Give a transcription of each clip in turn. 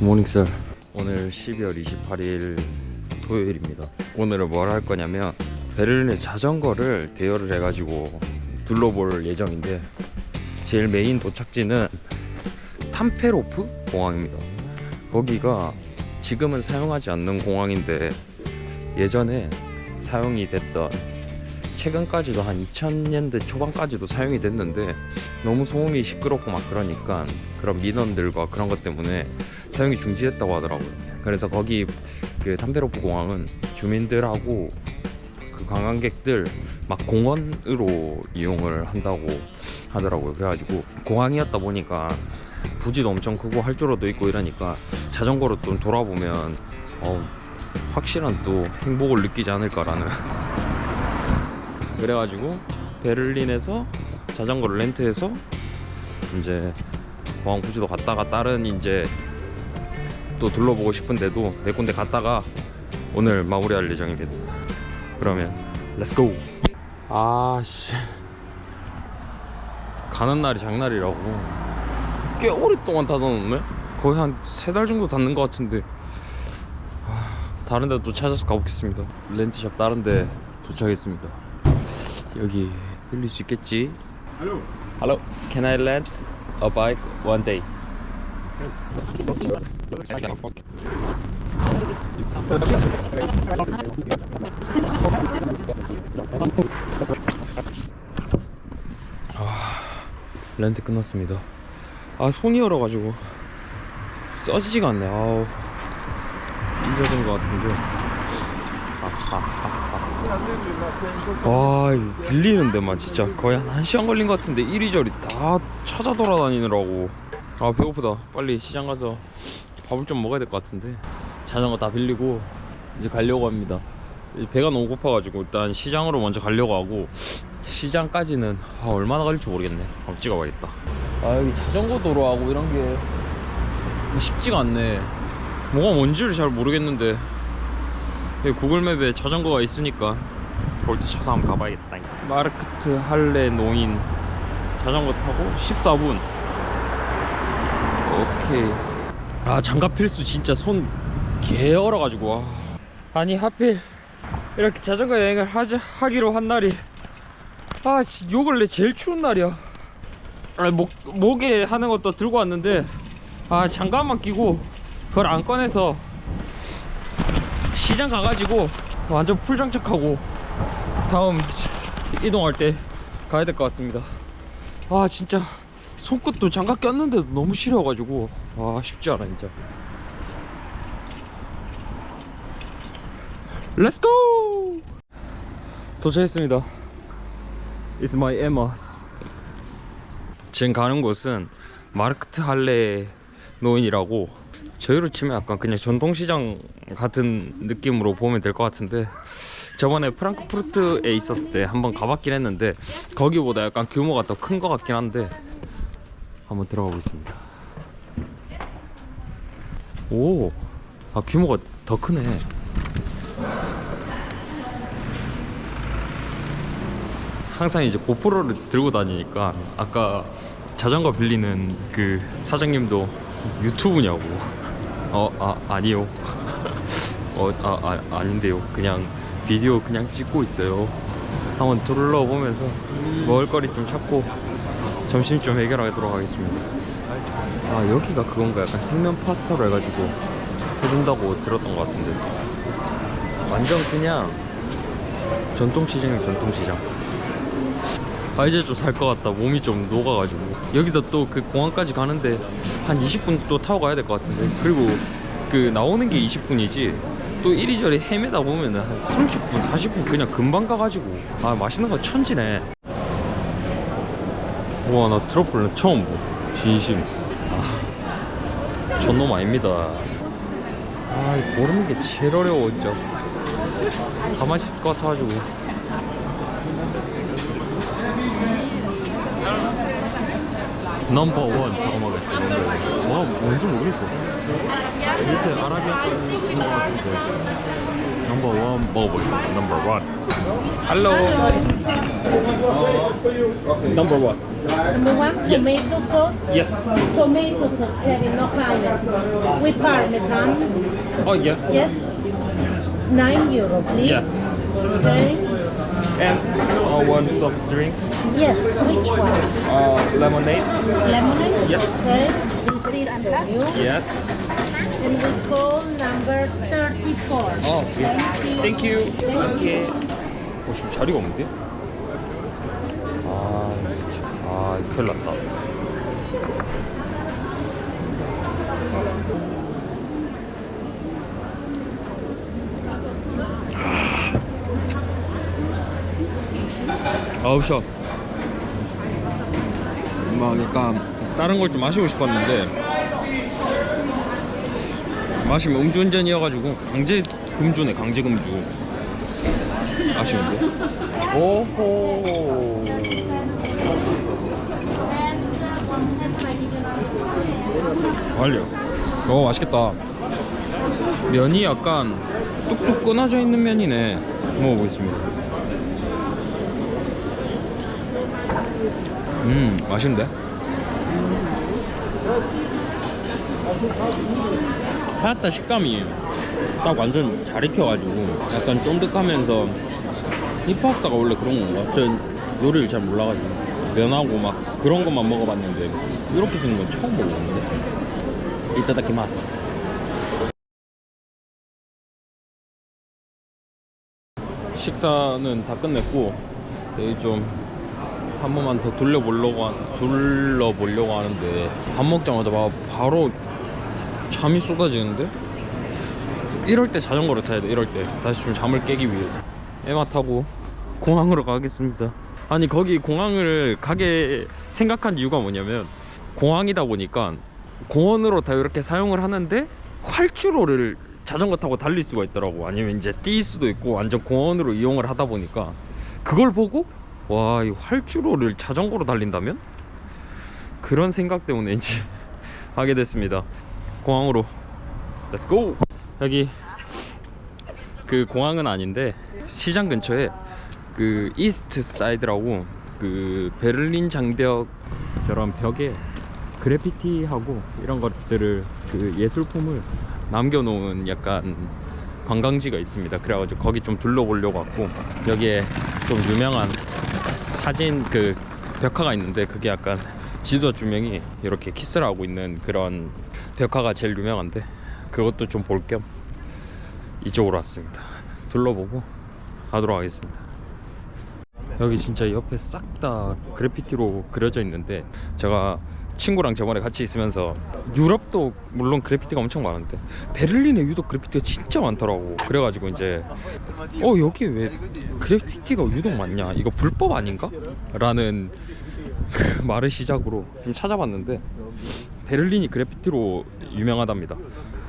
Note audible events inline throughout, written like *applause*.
모닝썰 오늘 12월 28일 토요일입니다. 오늘은 뭘 할 거냐면 베를린에 자전거를 대여를 해가지고 둘러볼 예정인데 제일 메인 도착지는 탐페로프 공항입니다. 거기가 지금은 사용하지 않는 공항인데 예전에 사용이 됐던 최근까지도 한 2000년대 초반까지도 사용이 됐는데 너무 소음이 시끄럽고 막 그러니까 그런 민원들과 그런 것 때문에 사용이 중지됐다고 하더라고요. 그래서 거기 그 탐페로프 공항은 주민들하고 그 관광객들 막 공원으로 이용을 한다고 하더라고요. 그래가지고 공항이었다 보니까 부지도 엄청 크고 활주로도 있고 이러니까 자전거로 좀 돌아보면 어, 확실한 또 행복을 느끼지 않을까라는 *laughs* 그래가지고 베를린에서 자전거를 렌트해서 이제 공항 부지도 갔다가 다른 이제 또 둘러보고 싶은데도 네 군데 갔다가 오늘 마무리할 예정입니다. 그러면 렛츠고. 아씨 가는 날이 장날이라고 꽤 오랫동안 닫아놓네. 거의 한 세 달 정도 닫는 것 같은데 아, 다른 데도 찾아서 가보겠습니다. 렌트샵 다른 데 도착했습니다. 여기 빌릴 수 있겠지? Hello. Hello, can I rent a bike one day? 아, 렌트 끝났습니다. 아 손이 얼어가지고 써지지가 않네. 아우 잊어진 것 같은데. 와 이거 빌리는 데만 진짜 거의 한 1시간 걸린 것 같은데 이리저리 다 찾아 돌아다니느라고 아 배고프다 빨리 시장 가서 밥을 좀 먹어야 될 것 같은데. 자전거 다 빌리고 이제 가려고 합니다. 배가 너무 고파가지고 일단 시장으로 먼저 가려고 하고 시장까지는 아, 얼마나 걸릴지 모르겠네. 한번 찍어봐야겠다. 아 여기 자전거 도로하고 이런 게 쉽지가 않네. 뭐가 뭔지를 잘 모르겠는데. 여기 구글맵에 자전거가 있으니까 볼트 차서 한번 가봐야겠다. 마르크트 할레 노인 자전거 타고 14분. 오케이 아 장갑 필수 진짜 손 개 얼어가지고 와. 아니 하필 이렇게 자전거 여행을 하자, 하기로 한 날이 아 씨, 요 근래 제일 추운 날이야 아, 목, 목에 하는 것도 들고 왔는데 아 장갑만 끼고 그걸 안 꺼내서 시장 가가지고 완전 풀 장착하고 다음 이동할 때 가야 될 것 같습니다. 아 진짜 손끝도 장갑 꼈는데도 너무 시려가지고 아 쉽지 않아. Let's go! 도착했습니다. It's my Emma's. 지금 가는 곳은 마르크트 할레 노인이라고 저희로 치면 약간 그냥 전통시장 같은 느낌으로 보면 될 것 같은데 저번에 프랑크푸르트에 있었을 때 한번 가봤긴 했는데 거기보다 약간 규모가 더 큰 것 같긴 한데 한번 들어가 보겠습니다. 오, 아 규모가 더 크네. 항상 이제 고프로를 들고 다니니까 아까 자전거 빌리는 그 사장님도 유튜브냐고. 어 아 아니요. *laughs* 어아 아, 아닌데요. 그냥 비디오 그냥 찍고 있어요. 한번 둘러보면서 먹을거리 좀 찾고 점심 좀 해결하도록 하겠습니다. 아 여기가 그건가? 약간 생면 파스타로 해가지고 해준다고 들었던 것 같은데. 완전 그냥 전통시장이면 전통시장. 아 이제 좀 살 것 같다. 몸이 좀 녹아가지고. 여기서 또 그 공항까지 가는데 한 20분 또 타고 가야 될 것 같은데. 그리고 그 나오는 게 20분이지 또 이리저리 헤매다 보면은 한 30분 40분 그냥 금방 가가지고. 아 맛있는 거 천지네 와 나 트러플은 처음 보 진심 아 존놈 아닙니다 아 모르는 게 제일 어려워 진짜 다 맛있을 것 같아가지고 넘버 원 경험하겠습니다. 넘버 원. 와 뭔지 모르겠어. 밑에 아라비아 있는 것 같은데. Number one number one. Hello. Number one. Number one, Yes. tomato sauce. Yes. Tomato sauce, Kevin, no parmesan. With parmesan. Oh yeah. Yes. Nine euro, please. Yes. Okay. And uh, one soft drink, Yes. Which one? uh, lemonade. Lemonade. Yes. Okay. You. Yes. And we call number 34. Oh yes. Thank you. Thank you. 어 지금 자리가 없는데? 아 진짜. 아 큰일 났다. 아우 셔. 막 약간 다른 걸 좀 마시고 싶었는데 마시면 음주운전이어가지고 강제 금주네 강제 금주. 아쉬운데 오호. 완료 오 맛있겠다. 면이 약간 뚝뚝 끊어져 있는 면이네. 먹어보겠습니다. 음 맛있는데 파스타 식감이 딱 완전 잘 익혀가지고 약간 쫀득하면서 이 파스타가 원래 그런 건가? 전 요리를 잘 몰라가지고 면하고 막 그런 것만 먹어봤는데 이렇게 생긴 건 처음 먹어봤는데? 이따다키마스. 식사는 다 끝냈고 여기 좀한 번만 더 돌려보려고 한, 둘러보려고 하는데 밥 먹자마자 막 바로 잠이 쏟아지는데? 이럴 때 자전거를 타야 돼 이럴 때. 다시 좀 잠을 깨기 위해서. 에마 타고 공항으로 가겠습니다. 아니 거기 공항을 가게 생각한 이유가 뭐냐면 공항이다 보니까 공원으로 다 이렇게 사용을 하는데 활주로를 자전거 타고 달릴 수가 있더라고. 아니면 이제 뛸 수도 있고 완전 공원으로 이용을 하다 보니까. 그걸 보고 와 이 활주로를 자전거로 달린다면? 그런 생각 때문에 이제 *laughs* 하게 됐습니다 공항으로 Let's go 여기 그 공항은 아닌데 시장 근처에 그 이스트 사이드라고 그 베를린 장벽처럼 벽에 그래피티하고 이런 것들을 그 예술품을 남겨놓은 약간 관광지가 있습니다. 그래가지고 거기 좀 둘러보려고 왔고 여기에 좀 유명한 사진 그 벽화가 있는데 그게 약간 지도자 두 명이 이렇게 키스를 하고 있는 그런 벽화가 제일 유명한데 그것도 좀 볼 겸 이쪽으로 왔습니다. 둘러보고 가도록 하겠습니다. 여기 진짜 옆에 싹 다 그래피티로 그려져 있는데 제가 친구랑 저번에 같이 있으면서 유럽도 물론 그래피티가 엄청 많은데 베를린에 유독 그래피티가 진짜 많더라고 그래가지고 이제 어 여기 왜 그래피티가 유독 많냐 이거 불법 아닌가? 라는 그 말을 시작으로 좀 찾아봤는데 베를린이 그래피티로 유명하답니다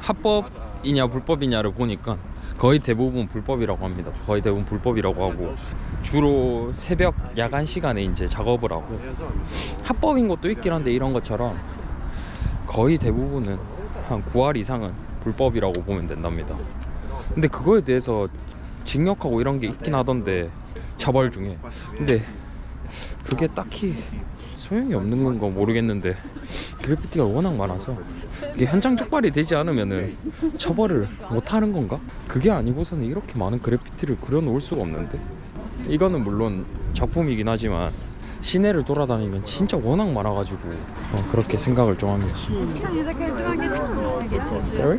합법이냐 불법이냐를 보니까 거의 대부분 불법이라고 합니다. 거의 대부분 불법이라고 하고 주로 새벽 야간 시간에 이제 작업을 하고 합법인 것도 있긴 한데 이런 것처럼 거의 대부분은 한 9할 이상은 불법이라고 보면 된답니다. 근데 그거에 대해서 징역하고 이런 게 있긴 하던데 처벌 중에 근데 그게 딱히 소용이 없는 건가 모르겠는데 그래피티가 워낙 많아서 이게 현장 적발이 되지 않으면은 처벌을 못 하는 건가? 그게 아니고서는 이렇게 많은 그래피티를 그려놓을 수가 없는데 이거는 물론 작품이긴 하지만 시내를 돌아다니면 진짜 워낙 많아가지고 어, 그렇게 생각을 좀 합니다. Sorry?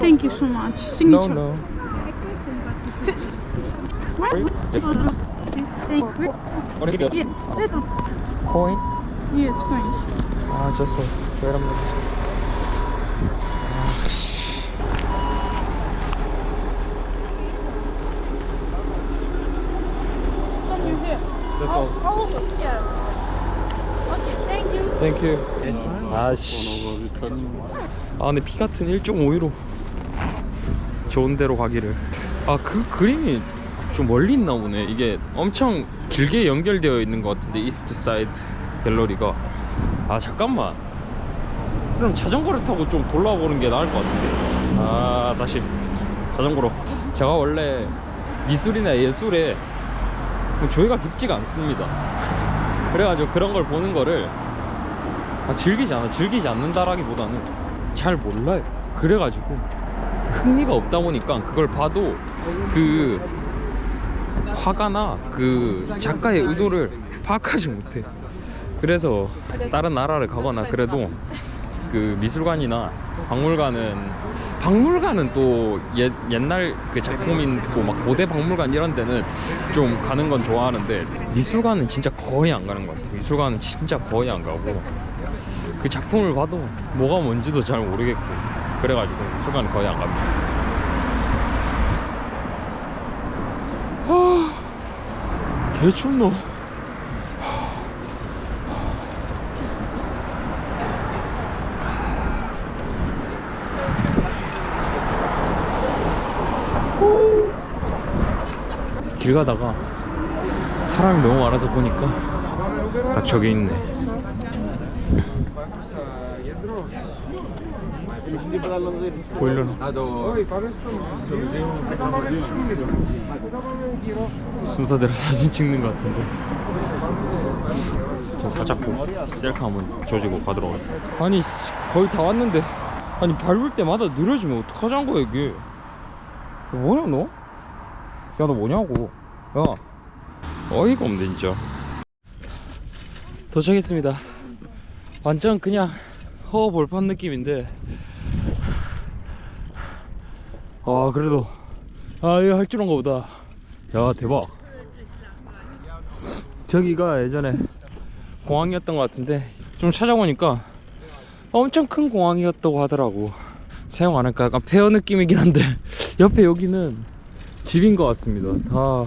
Thank you so much. No, Signature. no. Just you. what little. Coin? Yeah, it's coins. 아, just straight up. You. That's all. Oh, yeah. Okay, thank you. 땡큐. 아씨. 아 근데 피 같은 1.5유로. 좋은 데로 가기를. 아 그 그림이 좀 멀리 있나 보네. 이게 엄청 길게 연결되어 있는 것 같은데 이스트 사이드 갤러리가. 아 잠깐만. 그럼 자전거를 타고 좀 돌아보는 게 나을 것 같은데. 아 다시. 자전거로. 제가 원래 미술이나 예술에 뭐 조예가 깊지가 않습니다. *laughs* 그래가지고 그런 걸 보는 거를 아, 즐기지 않아 즐기지 않는다라기보다는 잘 몰라요. 그래가지고 흥미가 없다 보니까 그걸 봐도 그 화가 나. 그 작가의 의도를 파악하지 못해. 그래서 다른 나라를 가거나 그래도 그 미술관이나 박물관은 박물관은 또 옛, 옛날 그 작품인 고막 고대 박물관 이런 데는 좀 가는 건 좋아하는데 미술관은 진짜 거의 안 가는 것 같아요 미술관은 진짜 거의 안 가고 그 작품을 봐도 뭐가 뭔지도 잘 모르겠고 그래가지고 미술관은 거의 안 갑니다 하... 개춥노 길 가다가 사람이 너무 많아서 보니까 딱 저기 있네. 보이려나? 순서대로 *laughs* 사진 찍는 것 같은데. 저 살짝 보고 셀카 한번 조지고 가도록 하겠습니다. 아니 거의 다 왔는데 아니 밟을 때마다 느려지면 어떡하자는 거야 이게. 뭐냐 너? 야 너 뭐냐고 야 어이가 없네 진짜 도착했습니다 완전 그냥 허벌판 느낌인데 아 그래도. 아 이거 할줄 아는가 보다. 야 대박. 저기가 예전에 공항이었던 것 같은데 좀 찾아보니까 엄청 큰 공항이었다고 하더라고. 사용 안 할까 약간 폐허 느낌이긴 한데 *laughs* 옆에 여기는 집인 것 같습니다. 다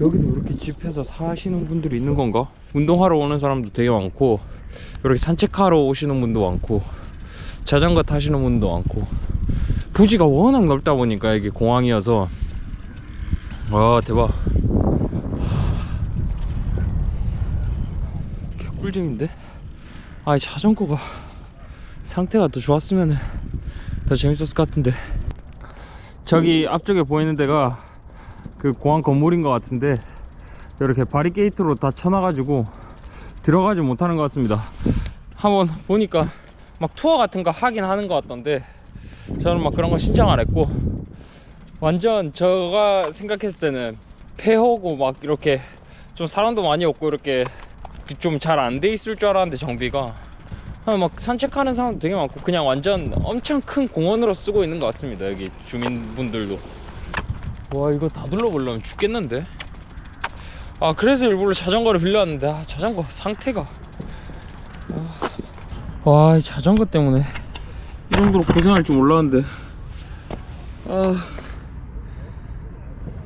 여기도 이렇게 집해서 사시는 분들이 있는 건가? 운동하러 오는 사람도 되게 많고 이렇게 산책하러 오시는 분도 많고 자전거 타시는 분도 많고 부지가 워낙 넓다 보니까 이게 공항이어서. 와 대박. 개꿀잼인데? 아 자전거가 상태가 더 좋았으면 더 재밌었을 것 같은데. 저기 앞쪽에 보이는 데가 그 공항 건물인 것 같은데 이렇게 바리게이트로 다 쳐놔가지고 들어가지 못하는 것 같습니다. 한번 보니까 막 투어 같은 거 하긴 하는 것 같던데 저는 막 그런 거 신청 안 했고 완전 제가 생각했을 때는 폐허고 막 이렇게 좀 사람도 많이 없고 이렇게 좀 잘 안 돼 있을 줄 알았는데 정비가. 아, 막 산책하는 사람도 되게 많고 그냥 완전 엄청 큰 공원으로 쓰고 있는 것 같습니다 여기 주민분들도. 와 이거 다 둘러보려면 죽겠는데? 아 그래서 일부러 자전거를 빌려왔는데 아 자전거 상태가. 아, 와이 자전거 때문에 이 정도로 고생할 줄 몰랐는데. 아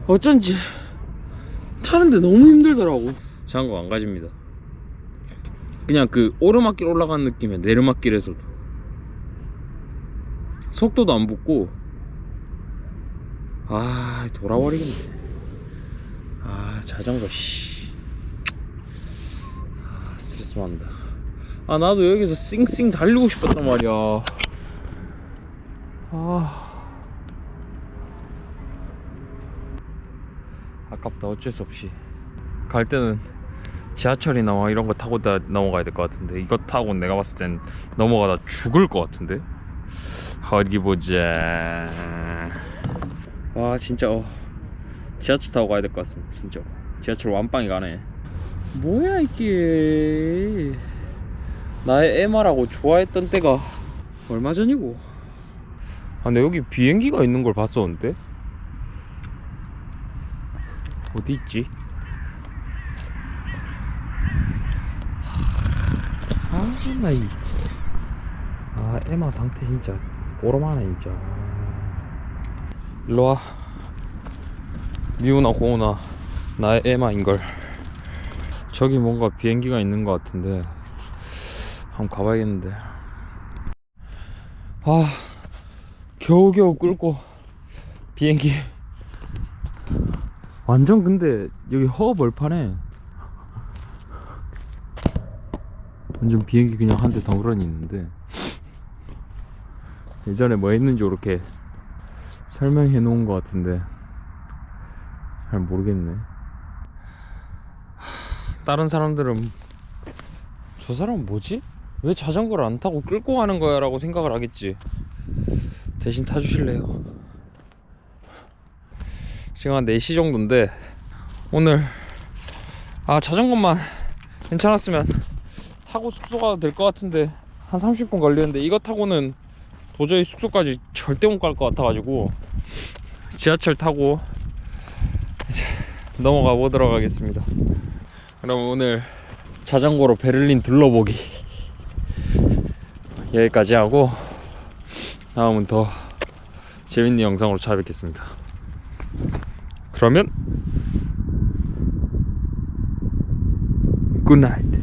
어쩐지 타는데 너무 힘들더라고. 자전거 안 가집니다. 그냥 그 오르막길 올라가는 느낌이야 내리막길에서도 속도도 안 붙고. 아 돌아버리겠네. 아 자전거 씨. 아, 스트레스 받는다. 아 나도 여기서 싱싱 달리고 싶었단 말이야 아. 아깝다. 어쩔 수 없이. 갈 때는 지하철이나 막 이런 거 타고 다 넘어가야 될 것 같은데. 이거 타고 내가 봤을 땐 넘어가다 죽을 것 같은데? 어디 보자. 아 진짜. 어. 지하철 타고 가야 될 것 같습니다 진짜. 지하철 완빵이 가네. 뭐야 이게. 나의 에마라고 좋아했던 때가 얼마 전이고. 아 근데 여기 비행기가 있는 걸 봤었는데? 어디 있지? 아 나 이. 아 에마 상태 진짜 오로마네 진짜. 일로와. 미우나 고우나 나의 에마인걸. 저기 뭔가 비행기가 있는 것 같은데 한번 가봐야겠는데. 아 겨우겨우 끌고 비행기. 완전 근데 여기 허벌판에 완전 비행기 그냥 한 대 덩그러니 있는데. 예전에 뭐 했는지 이렇게 설명해 놓은 것 같은데 잘 모르겠네. 다른 사람들은 저 사람 뭐지? 왜 자전거를 안 타고 끌고 가는 거야 라고 생각을 하겠지. 대신 타주실래요? 지금 한 4시 정도인데 오늘 아 자전거만 괜찮았으면 타고 숙소 가도 될 것 같은데 한 30분 걸리는데 이거 타고는 도저히 숙소까지 절대 못 갈 것 같아가지고 지하철 타고 이제 넘어가 보도록 하겠습니다. 그럼 오늘 자전거로 베를린 둘러보기 여기까지 하고 다음은 더 재밌는 영상으로 찾아뵙겠습니다. 그러면 굿나잇